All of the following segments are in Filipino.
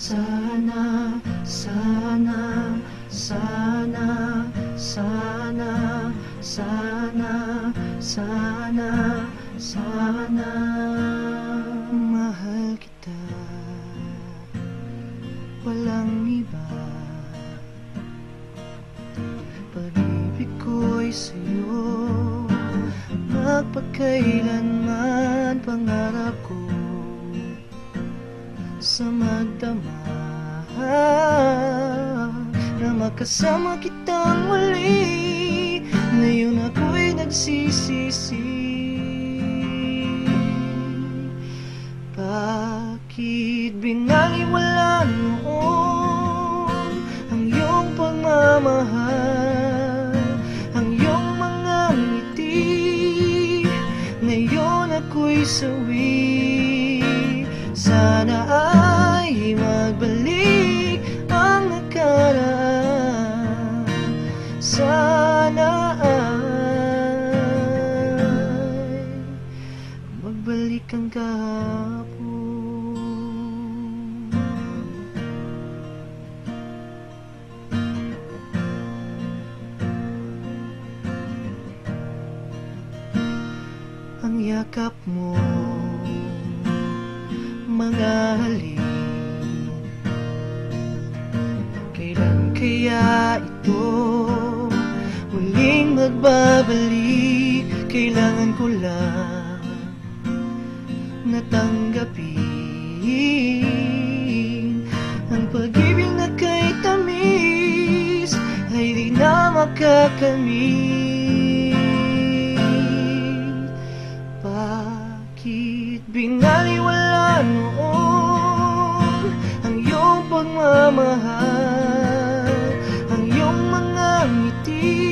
Sana, sana, sana, sana, sana, sana, sana Mahal kita. Walang iba. Pag-ibig ko'y sa'yo. Magpakailanman pangarap ko Sa magdama Na makasama kitang muli. Ngayon ako'y nagsisisi. Bakit binaliwala noon Ang iyong pagmamahal Ang iyong mga ngiti? Ngayon ako'y sawi. Sana ay yakap mo Mga halik Kailan kaya ito Muling magbabalik? Kailangan ko lang Natanggapin. Ang pag-ibig na kay tamis Ay di na makakamit binaliwala noon Ang iyong pagmamahal Ang iyong mga ngiti.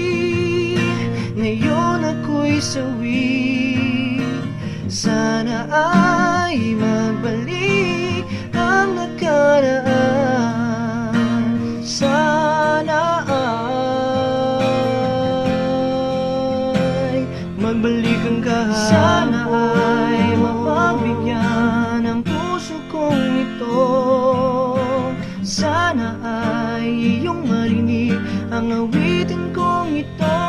Ngayon ako'y sawi. Sana ay magbalik ang nakaraan. Sana ay magbalik ang kahapon awitin kong ito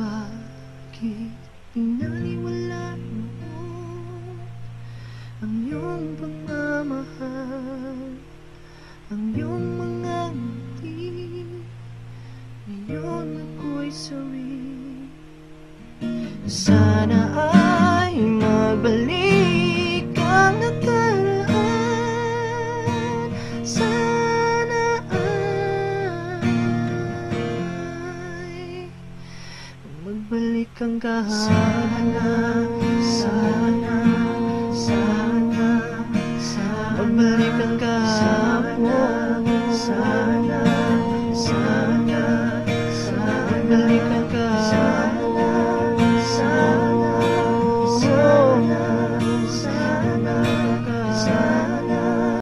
Bakit pinaliwala mo ang iyong pagmamahal Ang iyong mga ngiti? Ngayon ako'y sawi Sana ay sangkahana sana sana sana memberikan kasih